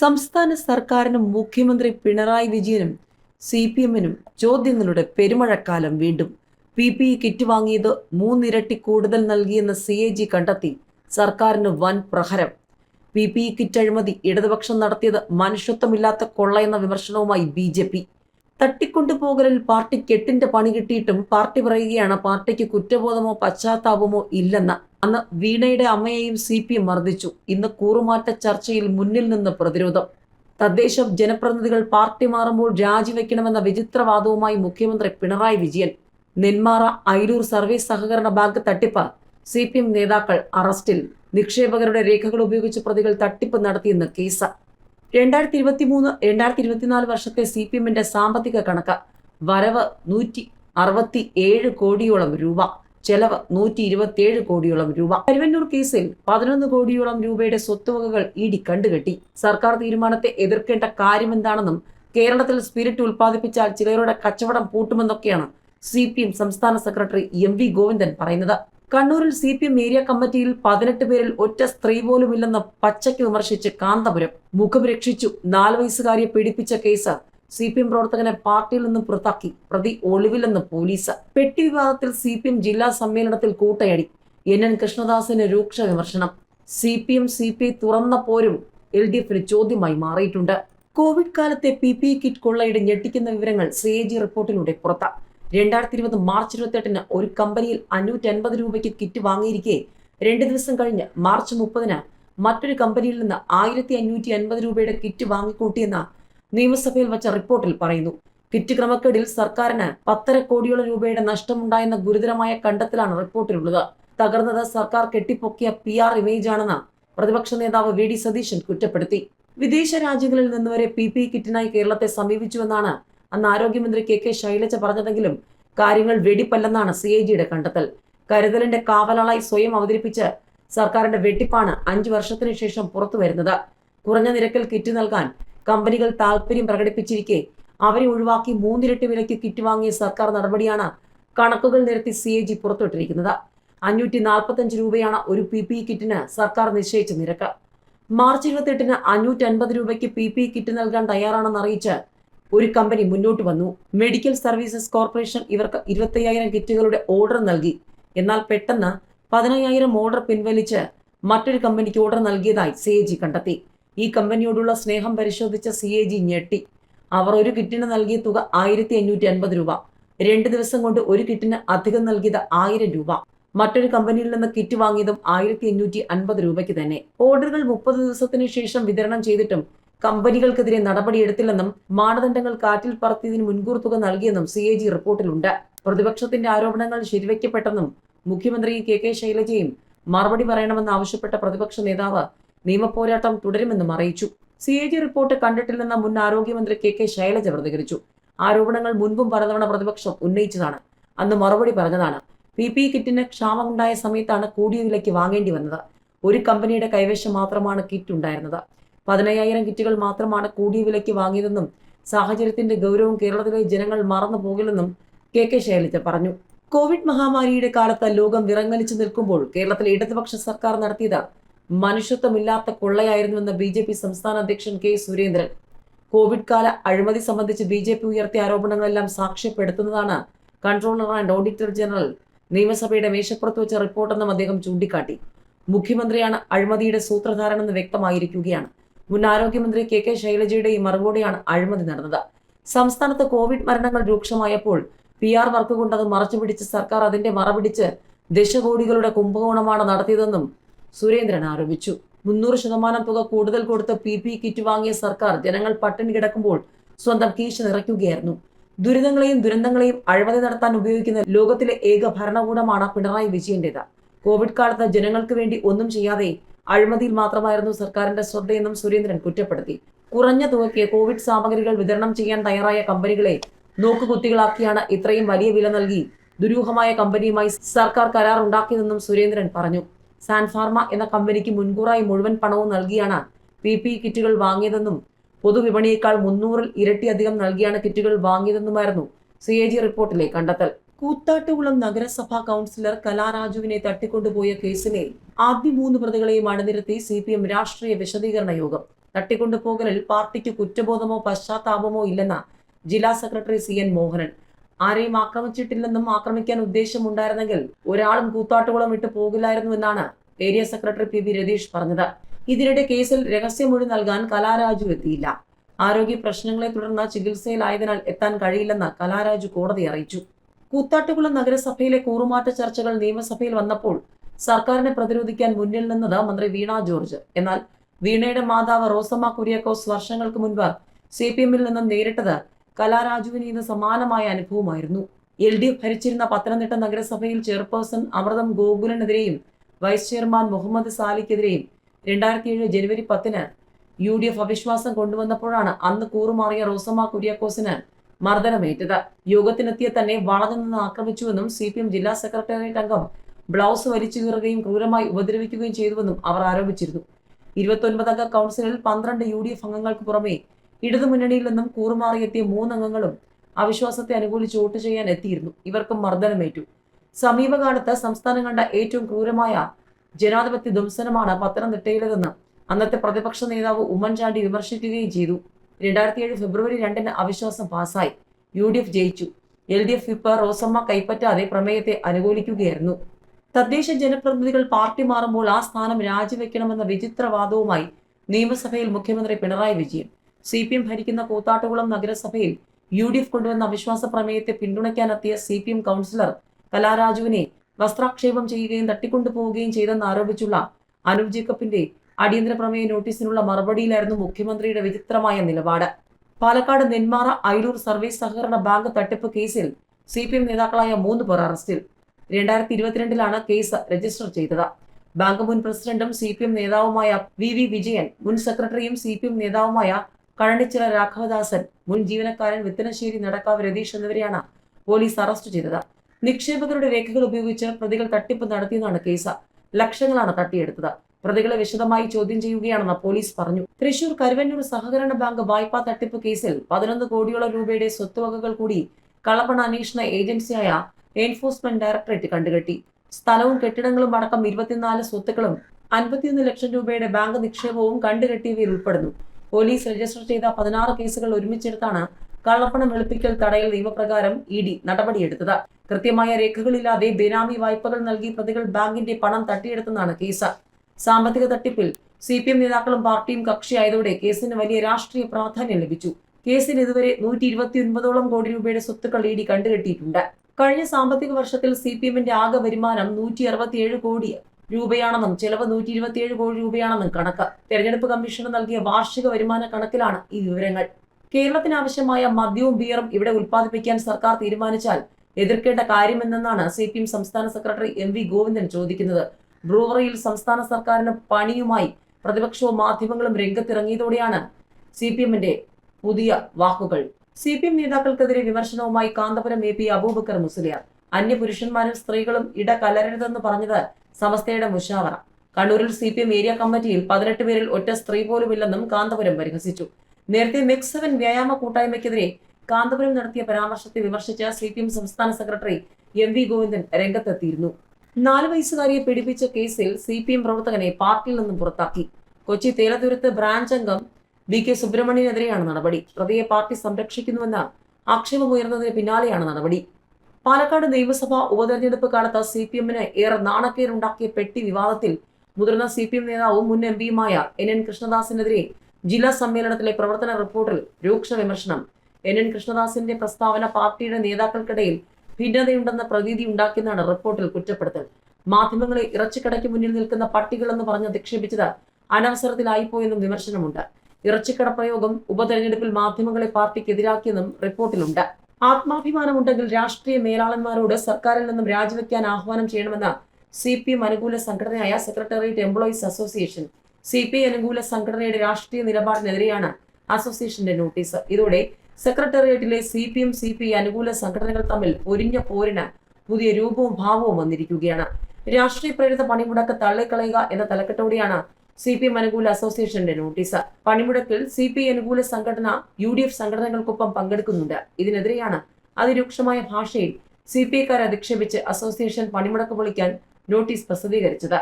സംസ്ഥാന സർക്കാരിനും മുഖ്യമന്ത്രി പിണറായി വിജയനും സി പി എമ്മിനും ചോദ്യങ്ങളുടെ പെരുമഴക്കാലം വീണ്ടും. പി പി ഇ കിറ്റ് വാങ്ങിയത് മൂന്നിരട്ടി കൂടുതൽ നൽകിയെന്ന് സി എ ജി കണ്ടെത്തി സർക്കാരിന് വൻ പ്രഹരം. പി പി ഇ കിറ്റ് അഴിമതി ഇടതുപക്ഷം നടത്തിയത് മനുഷ്യത്വമില്ലാത്ത കൊള്ളയെന്ന വിമർശനവുമായി ബി ജെ പി. തട്ടിക്കൊണ്ടുപോകലിൽ പാർട്ടി കെട്ടിന്റെ പണി കിട്ടിയിട്ടും പാർട്ടി പറയുകയാണ് പാർട്ടിക്ക് കുറ്റബോധമോ പശ്ചാത്താപമോ ഇല്ലെന്ന് അന്ന് വീണയുടെ അമ്മയെയും സി പി എം മർദ്ദിച്ചു. ഇന്ന് കൂറുമാറ്റ ചർച്ചയിൽ മുന്നിൽ നിന്ന് പ്രതിരോധം. തദ്ദേശ ജനപ്രതിനിധികൾ പാർട്ടി മാറുമ്പോൾ രാജിവെക്കണമെന്ന വിചിത്രവാദവുമായി മുഖ്യമന്ത്രി പിണറായി വിജയൻ. നെന്മാറ ഐരൂർ സർവീസ് സഹകരണ ബാങ്ക് തട്ടിപ്പ്. സി പി എം നേതാക്കൾ അറസ്റ്റിൽ. നിക്ഷേപകരുടെ രേഖകൾ ഉപയോഗിച്ച് പ്രതികൾ തട്ടിപ്പ് നടത്തിയെന്ന് കേസ്. രണ്ടായിരത്തി ഇരുപത്തി മൂന്ന് രണ്ടായിരത്തി ഇരുപത്തിനാല് വർഷത്തെ സി പി എമ്മിന്റെ സാമ്പത്തിക കണക്ക്. വരവ് നൂറ്റി അറുപത്തി ഏഴ് കോടിയോളം രൂപ. ചെലവ് നൂറ്റി ഇരുപത്തിയേഴ് കോടിയോളം രൂപ. കരുവന്നൂർ കേസിൽ പതിനൊന്ന് കോടിയോളം രൂപയുടെ സ്വത്തുവകകൾ ഇടി കണ്ടുകെട്ടി. സർക്കാർ തീരുമാനത്തെ എതിർക്കേണ്ട കാര്യമെന്താണെന്നും കേരളത്തിൽ സ്പിരിറ്റ് ഉൽപ്പാദിപ്പിച്ചാൽ ചിലരുടെ കച്ചവടം പൂട്ടുമെന്നൊക്കെയാണ് സി പി എം സംസ്ഥാന സെക്രട്ടറി എം വി ഗോവിന്ദൻ പറയുന്നത്. കണ്ണൂരിൽ സി പി എം ഏരിയ കമ്മിറ്റിയിൽ പതിനെട്ട് പേരിൽ ഒറ്റ സ്ത്രീ പോലുമില്ലെന്ന് പച്ചയ്ക്ക് വിമർശിച്ച് കാന്തപുരം. മുഖം രക്ഷിച്ചു നാല് വയസ്സുകാരിയെ പീഡിപ്പിച്ച കേസ് സി പി എം പ്രവർത്തകനെ പാർട്ടിയിൽ നിന്ന് പുറത്താക്കി. പ്രതി ഒളിവിലെന്ന് പോലീസ്. പെട്ടി വിവാദത്തിൽ സി പി എം ജില്ലാ സമ്മേളനത്തിൽ കൂട്ടയടി. എൻ എൻ കൃഷ്ണദാസിന് രൂക്ഷ വിമർശനം. C P M C P I തുറന്ന പോരും എൽ ഡി എഫിന് ചോദ്യമായി മാറിയിട്ടുണ്ട്. കോവിഡ് കാലത്തെ പി പി കിറ്റ് കൊള്ളയുടെ ഞെട്ടിക്കുന്ന വിവരങ്ങൾ സി എ ജി റിപ്പോർട്ടിലൂടെ പുറത്ത്. രണ്ടായിരത്തി ഇരുപത് മാർച്ച് ഇരുപത്തെട്ടിന് ഒരു കമ്പനിയിൽ അഞ്ഞൂറ്റി അൻപത് രൂപയ്ക്ക് കിറ്റ് വാങ്ങിയിരിക്കെ. രണ്ട് ദിവസം കഴിഞ്ഞ് മാർച്ച് മുപ്പതിന് മറ്റൊരു കമ്പനിയിൽ നിന്ന് ആയിരത്തി അഞ്ഞൂറ്റി അൻപത് രൂപയുടെ കിറ്റ് വാങ്ങിക്കൂട്ടിയെന്ന നിയമസഭയിൽ വച്ച റിപ്പോർട്ടിൽ പറയുന്നു. കിറ്റ് ക്രമക്കേടിൽ സർക്കാരിന് പത്തര കോടിയോളം രൂപയുടെ നഷ്ടമുണ്ടായെന്ന ഗുരുതരമായ കണ്ടെത്തലാണ് റിപ്പോർട്ടിലുള്ളത്. തകർന്നത് സർക്കാർ കെട്ടിപ്പൊക്കിയ പി ആർ ഇമേജാണെന്ന് പ്രതിപക്ഷ നേതാവ് വി ഡി സതീശൻ കുറ്റപ്പെടുത്തി. വിദേശ രാജ്യങ്ങളിൽ നിന്ന് വരെ പി പി കിറ്റിനായി കേരളത്തെ സമീപിച്ചുവെന്നാണ് അന്ന് ആരോഗ്യമന്ത്രി കെ കെ ശൈലജ പറഞ്ഞതെങ്കിലും കാര്യങ്ങൾ വെടിപ്പല്ലെന്നാണ് സി എ ജിയുടെ കണ്ടെത്തൽ. കരുതലിന്റെ കാവലാളായി സ്വയം അവതരിപ്പിച്ച് സർക്കാരിന്റെ വെട്ടിപ്പാണ് അഞ്ചു വർഷത്തിനു ശേഷം പുറത്തു വരുന്നത് കുറഞ്ഞ നിരക്കിൽ കിറ്റ് നൽകാൻ കമ്പനികൾ താൽപര്യം പ്രകടിപ്പിച്ചിരിക്കെ. അവരെ ഒഴിവാക്കി മൂന്നിരട്ടി വിലയ്ക്ക് കിറ്റ് വാങ്ങിയ സർക്കാർ നടപടിയാണ് കണക്കുകൾ നിരത്തി സി എ ജി പുറത്തുവിട്ടിരിക്കുന്നത്. അഞ്ഞൂറ്റി നാൽപ്പത്തഞ്ച് രൂപയാണ് ഒരു പി പി കിറ്റിന് സർക്കാർ നിശ്ചയിച്ച നിരക്ക്. മാർച്ച് ഇരുപത്തെട്ടിന് അഞ്ഞൂറ്റി അൻപത് രൂപയ്ക്ക് പി പി കിറ്റ് നൽകാൻ തയ്യാറാണെന്ന് അറിയിച്ച് ഒരു കമ്പനി മുന്നോട്ട് വന്നു. മെഡിക്കൽ സർവീസസ് കോർപ്പറേഷൻ ഇവർക്ക് ഇരുപത്തയ്യായിരം കിറ്റുകളുടെ ഓർഡർ നൽകി. എന്നാൽ പെട്ടെന്ന് പതിനയ്യായിരം ഓർഡർ പിൻവലിച്ച് മറ്റൊരു കമ്പനിക്ക് ഓർഡർ നൽകിയതായി സി കണ്ടെത്തി. ഈ കമ്പനിയോടുള്ള സ്നേഹം പരിശോധിച്ച സി എ ജി ഞെട്ടി. അവർ ഒരു കിറ്റിന് നൽകിയ തുക ആയിരത്തി അഞ്ഞൂറ്റി അൻപത് രൂപ. രണ്ട് ദിവസം കൊണ്ട് ഒരു കിറ്റിന് അധികം നൽകിയത് ആയിരം രൂപ. മറ്റൊരു കമ്പനിയിൽ നിന്ന് കിറ്റ് വാങ്ങിയതും ആയിരത്തി അഞ്ഞൂറ്റി അൻപത് രൂപയ്ക്ക് തന്നെ. ഓർഡറുകൾ മുപ്പത് ദിവസത്തിന് ശേഷം വിതരണം ചെയ്തിട്ടും കമ്പനികൾക്കെതിരെ നടപടിയെടുത്തില്ലെന്നും മാനദണ്ഡങ്ങൾ കാറ്റിൽ പറത്തിയതിന് മുൻകൂർ തുക നൽകിയെന്നും സി എ ജി റിപ്പോർട്ടിലുണ്ട്. പ്രതിപക്ഷത്തിന്റെ ആരോപണങ്ങൾ ശരിവയ്ക്കപ്പെട്ടെന്നും മുഖ്യമന്ത്രി കെ കെ ശൈലജയും മറുപടി പറയണമെന്ന് ആവശ്യപ്പെട്ട പ്രതിപക്ഷ നേതാവ് നിയമപോരാട്ടം തുടരുമെന്നും അറിയിച്ചു. സി എ ജി റിപ്പോർട്ട് കണ്ടിട്ടില്ലെന്ന മുൻ ആരോഗ്യമന്ത്രി കെ കെ ശൈലജ പ്രതികരിച്ചു. ആരോപണങ്ങൾ മുൻപും പലതവണ പ്രതിപക്ഷം ഉന്നയിച്ചതാണ്. അന്ന് മറുപടി പറഞ്ഞതാണ് പി പി കിറ്റിന് ക്ഷാമമുണ്ടായ സമയത്താണ് കൂടിയ വിലയ്ക്ക് വാങ്ങേണ്ടി വന്നത്. ഒരു കമ്പനിയുടെ കൈവശം മാത്രമാണ് കിറ്റ് ഉണ്ടായിരുന്നത്. പതിനയ്യായിരം കിറ്റുകൾ മാത്രമാണ് കൂടിയ വിലയ്ക്ക് വാങ്ങിയതെന്നും സാഹചര്യത്തിന്റെ ഗൗരവം കേരളത്തിലെ ജനങ്ങൾ മറന്നു പോകില്ലെന്നും കെ കെ ശൈലജ പറഞ്ഞു. കോവിഡ് മഹാമാരിയുടെ കാലത്ത് ലോകം വിറങ്ങലിച്ചു നിൽക്കുമ്പോൾ കേരളത്തിലെ ഇടതുപക്ഷ സർക്കാർ നടത്തിയത് മനുഷ്യത്വമില്ലാത്ത കൊള്ളയായിരുന്നുവെന്ന് ബി ജെ പി സംസ്ഥാന അധ്യക്ഷൻ കെ സുരേന്ദ്രൻ. കോവിഡ് കാല അഴിമതി സംബന്ധിച്ച് ബി ജെ പി ഉയർത്തിയ ആരോപണങ്ങളെല്ലാം സാക്ഷ്യപ്പെടുത്തുന്നതാണ് കൺട്രോളർ ആൻഡ് ഓഡിറ്റർ ജനറൽ നിയമസഭയുടെ മേശപ്പുറത്ത് വെച്ച റിപ്പോർട്ടെന്നും അദ്ദേഹം ചൂണ്ടിക്കാട്ടി. മുഖ്യമന്ത്രിയാണ് അഴിമതിയുടെ സൂത്രധാരനെന്ന് വ്യക്തമായിരിക്കുകയാണ്. മുൻ ആരോഗ്യമന്ത്രി കെ കെ ശൈലജയുടെ ഈ മറുപടിയാണ് അഴിമതി നടന്നത്. സംസ്ഥാനത്ത് കോവിഡ് മരണങ്ങൾ രൂക്ഷമായപ്പോൾ പി ആർ വർക്ക് കൊണ്ട് അത് മറച്ചുപിടിച്ച് സർക്കാർ അതിന്റെ മറപിടിച്ച് ദശകോടികളുടെ കുംഭകോണമാണ് നടത്തിയതെന്നും സുരേന്ദ്രൻ ആരോപിച്ചു. മുന്നൂറ് ശതമാനം തുക കൂടുതൽ കൊടുത്ത് പി പി കിറ്റ് വാങ്ങിയ സർക്കാർ ജനങ്ങൾ പട്ടിണി കിടക്കുമ്പോൾ സ്വന്തം കീശ നിറയ്ക്കുകയായിരുന്നു. ദുരിതങ്ങളെയും ദുരന്തങ്ങളെയും അഴിമതി നടത്താൻ ഉപയോഗിക്കുന്ന ലോകത്തിലെ ഏക ഭരണകൂടമാണ് പിണറായി വിജയന്റേത്. കോവിഡ് കാലത്ത് ജനങ്ങൾക്ക് വേണ്ടി ഒന്നും ചെയ്യാതെ അഴിമതിയിൽ മാത്രമായിരുന്നു സർക്കാരിന്റെ ശ്രദ്ധയെന്നും സുരേന്ദ്രൻ കുറ്റപ്പെടുത്തി. കുറഞ്ഞ തുകയ്ക്ക് കോവിഡ് സാമഗ്രികൾ വിതരണം ചെയ്യാൻ തയ്യാറായ കമ്പനികളെ നോക്കുകുത്തികളാക്കിയാണ് ഇത്രയും വലിയ വില നൽകി ദുരൂഹമായ കമ്പനിയുമായി സർക്കാർ കരാർ ഉണ്ടാക്കിയതെന്നും സുരേന്ദ്രൻ പറഞ്ഞു. സാൻഫാർമ എന്ന കമ്പനിക്ക് മുൻകൂറായി മുഴുവൻ പണവും നൽകിയാണ് പി പി കിറ്റുകൾ വാങ്ങിയതെന്നും പൊതുവിപണിയേക്കാൾ മുന്നൂറിൽ ഇരട്ടിയധികം നൽകിയാണ് കിറ്റുകൾ വാങ്ങിയതെന്നുമായിരുന്നു സി എ ജി റിപ്പോർട്ടിലെ കണ്ടെത്തൽ. കൂത്താട്ടുകുളം നഗരസഭാ കൗൺസിലർ കലാരാജുവിനെ തട്ടിക്കൊണ്ടുപോയ കേസിലെ ആദ്യ മൂന്ന് പ്രതികളെയും അണിനിരത്തി സി പി എം രാഷ്ട്രീയ വിശദീകരണ യോഗം. തട്ടിക്കൊണ്ടുപോകലിൽ പാർട്ടിക്ക് കുറ്റബോധമോ പശ്ചാത്താപമോ ഇല്ലെന്ന ജില്ലാ സെക്രട്ടറി സി എൻ മോഹനൻ. ആരെയും ആക്രമിച്ചിട്ടില്ലെന്നും ആക്രമിക്കാൻ ഉദ്ദേശമുണ്ടായിരുന്നെങ്കിൽ ഒരാളും കൂത്താട്ടുകുളം വിട്ടു പോകില്ലായിരുന്നുവെന്നാണ് area secretary P V Ratheesh പറഞ്ഞത്. ഇതിനിടെ കേസിൽ രഹസ്യമൊഴി നൽകാൻ കലാരാജു എത്തിയില്ല. ആരോഗ്യ പ്രശ്നങ്ങളെ തുടർന്ന് ചികിത്സയിലായതിനാൽ എത്താൻ കഴിയില്ലെന്ന് കലാരാജു കോടതി അറിയിച്ചു. കൂത്താട്ടുകുളം നഗരസഭയിലെ കൂറുമാറ്റ ചർച്ചകൾ നിയമസഭയിൽ വന്നപ്പോൾ സർക്കാരിനെ പ്രതിരോധിക്കാൻ മുന്നിൽ നിന്നത് മന്ത്രി വീണ ജോർജ്. എന്നാൽ വീണയുടെ മാതാവ് റോസമ്മ കുര്യാക്കോസ് വർഷങ്ങൾക്ക് മുൻപ് സി പി എമ്മിൽ നിന്നും നേരിട്ടത് കലാരാജുവിന് ഇന്ന് സമാനമായ അനുഭവമായിരുന്നു. എൽ ഡി എഫ് ഭരിച്ചിരുന്ന പത്തനംതിട്ട നഗരസഭയിൽ ചെയർപേഴ്സൺ അമൃതം ഗോകുലനെതിരെയും വൈസ് ചെയർമാൻ മുഹമ്മദ് സാലിക്കെതിരെയും രണ്ടായിരത്തി ഏഴ് ജനുവരി പത്തിന് യു ഡി എഫ് അവിശ്വാസം കൊണ്ടുവന്നപ്പോഴാണ് അന്ന് കൂറുമാറിയ റോസമ്മ കുര്യാക്കോസിന് മർദ്ദനമേറ്റത്. യോഗത്തിനെത്തിയ തന്നെ വളഞ്ഞു നിന്ന് ആക്രമിച്ചുവെന്നും സി പി എം ജില്ലാ സെക്രട്ടേറിയറ്റ് അംഗം ബ്ലൗസ് വലിച്ചു കീറുകയും ക്രൂരമായി ഉപദ്രവിക്കുകയും ചെയ്തുവെന്നും അവർ ആരോപിച്ചിരുന്നു. ഇരുപത്തൊൻപതംഗ കൗൺസിലിൽ പന്ത്രണ്ട് യു ഡി എഫ് അംഗങ്ങൾക്ക് പുറമെ ഇടതുമുന്നണിയിൽ നിന്നും കൂറുമാറിയെത്തിയ മൂന്നംഗങ്ങളും അവിശ്വാസത്തെ അനുകൂലിച്ച് വോട്ട് ചെയ്യാൻ എത്തിയിരുന്നു. ഇവർക്ക് മർദ്ദനമേറ്റു. സമീപകാലത്ത് സംസ്ഥാനം കണ്ട ഏറ്റവും ക്രൂരമായ ജനാധിപത്യ ധ്വംസനമാണ് പത്തനംതിട്ടയിലേതെന്ന് അന്നത്തെ പ്രതിപക്ഷ നേതാവ് ഉമ്മൻചാണ്ടി വിമർശിക്കുകയും ചെയ്തു. രണ്ടായിരത്തി ഏഴ് ഫെബ്രുവരി രണ്ടിന് അവിശ്വാസം പാസായി. യു ഡി എഫ് ജയിച്ചു. L D F whip Rosamma കൈപ്പറ്റാതെ പ്രമേയത്തെ അനുകൂലിക്കുകയായിരുന്നു. തദ്ദേശ ജനപ്രതിനിധികൾ പാർട്ടി മാറുമ്പോൾ ആ സ്ഥാനം രാജിവെക്കണമെന്ന വിചിത്രവാദവുമായി നിയമസഭയിൽ മുഖ്യമന്ത്രി Pinarayi Vijayan C P M ഭരിക്കുന്ന കൂത്താട്ടുകുളം നഗരസഭയിൽ യു ഡി എഫ് കൊണ്ടുവന്ന അവിശ്വാസ പ്രമേയത്തെ പിന്തുണയ്ക്കാനെത്തിയ സി പി എം കൗൺസിലർ കലാരാജുവിനെ വസ്ത്രാക്ഷേപം ചെയ്യുകയും തട്ടിക്കൊണ്ടുപോവുകയും ചെയ്തെന്ന് ആരോപിച്ചുള്ള അനൂപ് ജേക്കബിന്റെ അടിയന്തര പ്രമേയ നോട്ടീസിനുള്ള മറുപടിയിലായിരുന്നു മുഖ്യമന്ത്രിയുടെ വിചിത്രമായ നിലപാട്. പാലക്കാട് നെന്മാറ അയിലൂർ സർവീസ് സഹകരണ ബാങ്ക് തട്ടിപ്പ് കേസിൽ സി പി എം നേതാക്കളായ മൂന്ന് പേർ അറസ്റ്റിൽ. രണ്ടായിരത്തി ഇരുപത്തിരണ്ടിലാണ് കേസ് രജിസ്റ്റർ ചെയ്തത്. ബാങ്ക് മുൻ പ്രസിഡന്റും സി പി എം നേതാവുമായ വി വി വിജയൻ മുൻ സെക്രട്ടറിയും സി പി എം നേതാവുമായ കഴണിച്ചിറ രാഘവദാസൻ മുൻ ജീവനക്കാരൻ വിത്തനശ്ശേരി നടക്കാവ് രതീഷ് എന്നിവരെയാണ് പോലീസ് അറസ്റ്റ് ചെയ്തത്. നിക്ഷേപകരുടെ രേഖകൾ ഉപയോഗിച്ച് പ്രതികൾ തട്ടിപ്പ് നടത്തിയെന്നാണ് കേസ്. ലക്ഷങ്ങളാണ് തട്ടിയെടുത്തത്. പ്രതികളെ വിശദമായി ചോദ്യം ചെയ്യുകയാണെന്ന് പോലീസ് പറഞ്ഞു. തൃശൂർ കരുവന്നൂർ സഹകരണ ബാങ്ക് വായ്പാ തട്ടിപ്പ് കേസിൽ പതിനൊന്ന് കോടിയോളം രൂപയുടെ സ്വത്തുവകകൾ കൂടി കള്ളപ്പണ അന്വേഷണ ഏജൻസിയായ എൻഫോഴ്സ്മെന്റ് ഡയറക്ടറേറ്റ് കണ്ടുകെട്ടി. സ്ഥലവും കെട്ടിടങ്ങളും അടക്കം ഇരുപത്തിനാല് സ്വത്തുക്കളും അൻപത്തിയൊന്ന് ലക്ഷം രൂപയുടെ ബാങ്ക് നിക്ഷേപവും കണ്ടുകെട്ടിയവയിൽ ഉൾപ്പെടുന്നു. പോലീസ് രജിസ്റ്റർ ചെയ്ത പതിനാറ് കേസുകൾ ഒരുമിച്ചെടുത്താണ് കള്ളപ്പണം വെളുപ്പിക്കൽ തടയൽ നിയമപ്രകാരം ഇ ഡി നടപടിയെടുത്തത്. കൃത്യമായ രേഖകളില്ലാതെ ബേനാമി വായ്പകൾ നൽകി പ്രതികൾ ബാങ്കിന്റെ പണം തട്ടിയെടുത്തെന്നാണ് കേസ്. സാമ്പത്തിക തട്ടിപ്പിൽ സി പി എം നേതാക്കളും പാർട്ടിയും കക്ഷിയായതോടെ കേസിന് വലിയ രാഷ്ട്രീയ പ്രാധാന്യം ലഭിച്ചു. കേസിൽ ഇതുവരെ നൂറ്റി ഇരുപത്തി ഒൻപതോളം കോടി രൂപയുടെ സ്വത്തുക്കൾ ഇ ഡി കണ്ടുകെട്ടിയിട്ടുണ്ട്. കഴിഞ്ഞ സാമ്പത്തിക വർഷത്തിൽ സി പി എമ്മിന്റെ ആകെ വരുമാനം നൂറ്റി അറുപത്തിയേഴ് കോടി രൂപയാണെന്നും ചെലവ് നൂറ്റി ഇരുപത്തിയേഴ് കോടി രൂപയാണെന്നും കണക്ക്. തെരഞ്ഞെടുപ്പ് കമ്മീഷന് നൽകിയ വാർഷിക വരുമാന കണക്കിലാണ് ഈ വിവരങ്ങൾ. കേരളത്തിന് ആവശ്യമായ മദ്യവും ബിയറും ഇവിടെ ഉൽപ്പാദിപ്പിക്കാൻ സർക്കാർ തീരുമാനിച്ചാൽ എതിർക്കേണ്ട കാര്യമെന്നാണ് സി പി എം സംസ്ഥാന സെക്രട്ടറി എം വി ഗോവിന്ദൻ ചോദിക്കുന്നത്. ബ്രൂവറിയിൽ സംസ്ഥാന സർക്കാരിന് പണിയുമായി പ്രതിപക്ഷവും മാധ്യമങ്ങളും രംഗത്തിറങ്ങിയതോടെയാണ് സി പി എമ്മിന്റെ പുതിയ വാക്കുകൾ. സി പി എം നേതാക്കൾക്കെതിരെ വിമർശനവുമായി കാന്തപുരം എ പി അബൂബക്കർ മുസ്ലിയാർ. അന്യപുരുഷന്മാരും സ്ത്രീകളും ഇട കലരരുതെന്ന് പറഞ്ഞത് സമസ്തയുടെ മുഷാവറ. കണ്ണൂരിൽ സി പി എം ഏരിയ കമ്മിറ്റിയിൽ പതിനെട്ട് പേരിൽ ഒറ്റ സ്ത്രീ പോലുമില്ലെന്നും കാന്തപുരം പരിഹസിച്ചു. നേരത്തെ മെക് സെവൻ വ്യായാമ കൂട്ടായ്മയ്ക്കെതിരെ കാന്തപുരം നടത്തിയ പരാമർശത്തെ വിമർശിച്ച സി പി എം സംസ്ഥാന സെക്രട്ടറി എം വി ഗോവിന്ദൻ രംഗത്തെത്തിയിരുന്നു. നാല് വയസ്സുകാരിയെ പീഡിപ്പിച്ച കേസിൽ സി പി എം പ്രവർത്തകനെ പാർട്ടിയിൽ നിന്നും പുറത്താക്കി. കൊച്ചി തേലതുരത്ത് ബ്രാഞ്ച് അംഗം വി കെ സുബ്രഹ്മണ്യനെതിരെയാണ് നടപടി. പ്രതിയെ പാർട്ടി സംരക്ഷിക്കുന്നുവെന്ന ആക്ഷേപമുയർന്നതിന് പിന്നാലെയാണ് നടപടി. പാലക്കാട് നിയമസഭാ ഉപതെരഞ്ഞെടുപ്പ് കാലത്ത് സി പി എമ്മിന് ഏറെ നാണക്കേരുണ്ടാക്കിയ പെട്ടി വിവാദത്തിൽ മുതിർന്ന സി പി എം നേതാവും മുൻ എം പിയുമായ എൻ എൻ കൃഷ്ണദാസിനെതിരെ ജില്ലാ സമ്മേളനത്തിലെ പ്രവർത്തന റിപ്പോർട്ടിൽ രൂക്ഷ വിമർശനം. എൻ എൻ കൃഷ്ണദാസിന്റെ പ്രസ്താവന പാർട്ടിയുടെ നേതാക്കൾക്കിടയിൽ ഭിന്നതയുണ്ടെന്ന പ്രതീതി ഉണ്ടാക്കിയെന്നാണ് റിപ്പോർട്ടിൽ കുറ്റപ്പെടുത്തൽ. മാധ്യമങ്ങളെ ഇറച്ചിക്കടയ്ക്ക് മുന്നിൽ നിൽക്കുന്ന പട്ടികളെന്ന് പറഞ്ഞ് അധിക്ഷേപിച്ചത് അനവസരത്തിലായിപ്പോയെന്നും വിമർശനമുണ്ട്. ഇറച്ചിക്കട പ്രയോഗം ഉപതെരഞ്ഞെടുപ്പിൽ മാധ്യമങ്ങളെ പാർട്ടിക്കെതിരാക്കിയെന്നും റിപ്പോർട്ടിലുണ്ട്. ആത്മാഭിമാനമുണ്ടെങ്കിൽ രാഷ്ട്രീയ മേലാളന്മാരോട് സർക്കാരിൽ നിന്നും രാജിവെക്കാൻ ആഹ്വാനം ചെയ്യണമെന്ന് സി പി എം അനുകൂല സംഘടനയായ secretariat employees association. C P അനുകൂല സംഘടനയുടെ രാഷ്ട്രീയ നിലപാടിനെതിരെയാണ് അസോസിയേഷന്റെ നോട്ടീസ്. ഇതോടെ സെക്രട്ടേറിയറ്റിലെ C P M C P അനുകൂല സംഘടനകൾ തമ്മിൽ ഒരിഞ്ഞ പോരിന് പുതിയ രൂപവും ഭാവവും വന്നിരിക്കുകയാണ്. രാഷ്ട്രീയ പ്രേരിത പണിമുടക്ക് തള്ളിക്കളയുക എന്ന തലക്കെട്ടോടെയാണ് സി പി എം അനുകൂല അസോസിയേഷന്റെ നോട്ടീസ് പണിമുടക്കിൽ സി പി ഐ അനുകൂല സംഘടന യു ഡി എഫ് സംഘടനകൾക്കൊപ്പം പങ്കെടുക്കുന്നുണ്ട്. ഇതിനെതിരെയാണ് അതിരൂക്ഷമായ ഭാഷയിൽ സി പി ഐക്കാരെ അധിക്ഷേപിച്ച് അസോസിയേഷൻ പണിമുടക്ക് പൊളിക്കാൻ നോട്ടീസ് പ്രസിദ്ധീകരിച്ചത്.